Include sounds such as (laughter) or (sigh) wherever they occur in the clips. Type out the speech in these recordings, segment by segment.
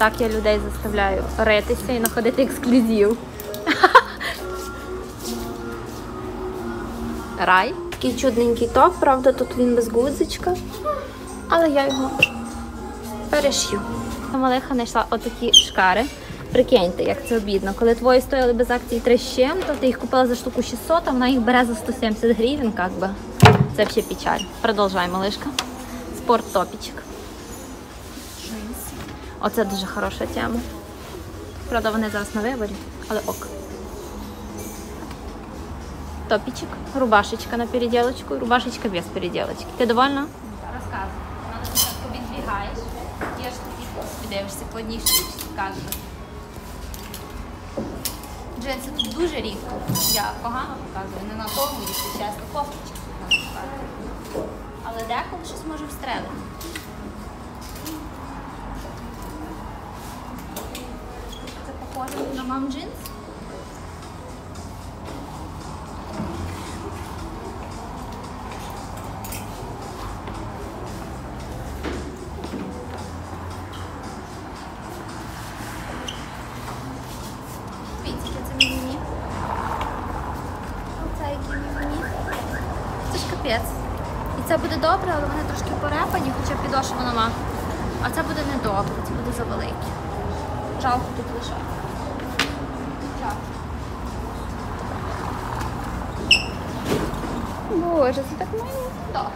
Так я людей заставляю ритися і знаходити ексклюзив. (laughs) Рай. Такий чудненький топ, правда, тут він без гудзичка. Але я його перешью. Малиха знайшла отакі шкари. Прикиньте, як це обідно. Коли твої стояли без акції 3 з чим, то ти їх купила за штуку 600, а вона їх бере за 170 гривень, як би. Це взагалі печаль. Продовжай, малишка. Спорт топічок. Оце дуже хороша тема. Правда, вони зараз на виборі, але ок. Топічок, рубашечка на переделочку, рубашечка без переделочки. Ти довольна? Розказуй. Надо спочатку відбігаєш, є ж такі дивишся по одній штучці, каже. Джинси тут дуже рідко. Я погано показую, не на тому рідко, часто кофточки. Але деколи щось може встрелити. Це похоже на мам джинс. Дивіться, яке це мені. Оце який мені. Це ж капець. І це буде добре, але вони трошки порепані, хоча підошва нема. А це буде не добре, це буде завелике. Жалко тут лишати. Боже, це так мило.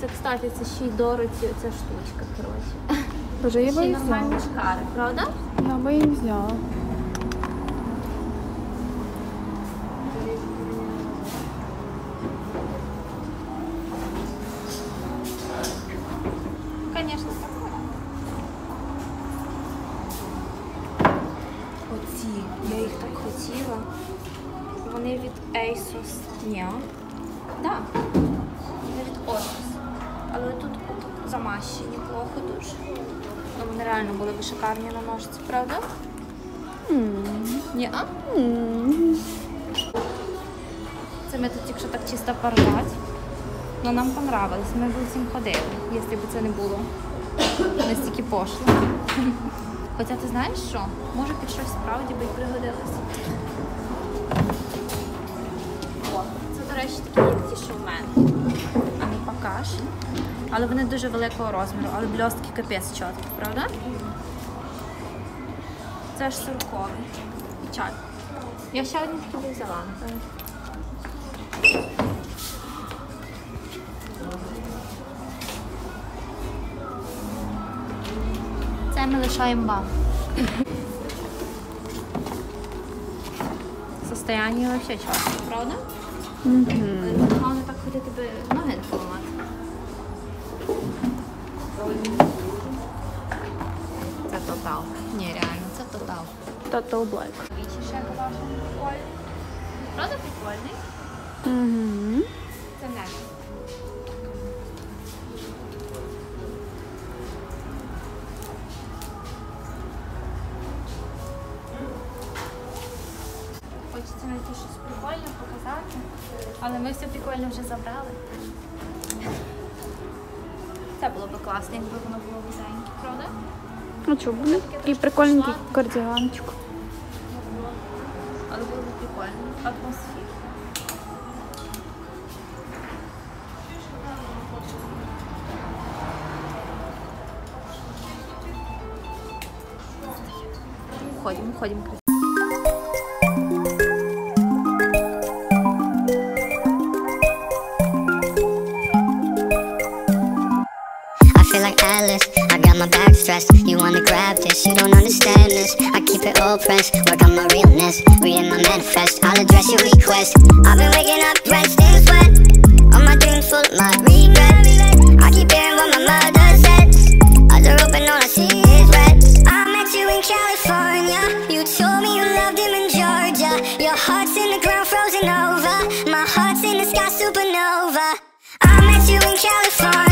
Це, кстати, це ще й Дороті, оця штучка, коротше. Боже, я Ще й би нормальні шкари, правда? Я їх взяла. Звісно, так. Оці, я їх так хотіла. Вони від ASOS. Ні. Так. Вони від Osus. Але тут от замащені плохо дуже. Ну, вони реально були б шикарні на ножці, правда? Ні, а? Це ми тут тільки що так чисто порвать. Ну нам понравилось, ми б всім ходили, якщо б це не було настільки пошло. Хоча ти знаєш що? Може під щось справді би пригодилось. О, це, до речі, такі, як ті, що в мене. А не покаж. Але вони дуже великого розміру, але бльостки капець чіткі, правда? Це ж сороковий. Печаль. Я ще одні такі взяла, напевно. Ми лишаємо вам. Состояние вообще чітко, правда? Головне так ходити би ноги не поламати. Це тотал. Ні, реально, це тотал. Total Black. Ще ваша прикольний. Правда прикольний? Угу. Це не. Але ми все прикольне вже забрали. Це було б класно, якби воно було вузеньке, правда? Ну що, буде такий прикольненький кардіганчик. Але було б прикольно. Атмосфера. Уходим. I got my back stressed. You wanna grab this, you don't understand this. I keep it all pressed, work on my realness. Reading my manifest, I'll address your request. I've been waking up drenched in sweat. All my dreams full of my regrets. I keep hearing what my mother said Eyes are open, all I see is red. I met you in California. You told me you loved him in Georgia. Your heart's in the ground, frozen over. My heart's in the sky, supernova. I met you in California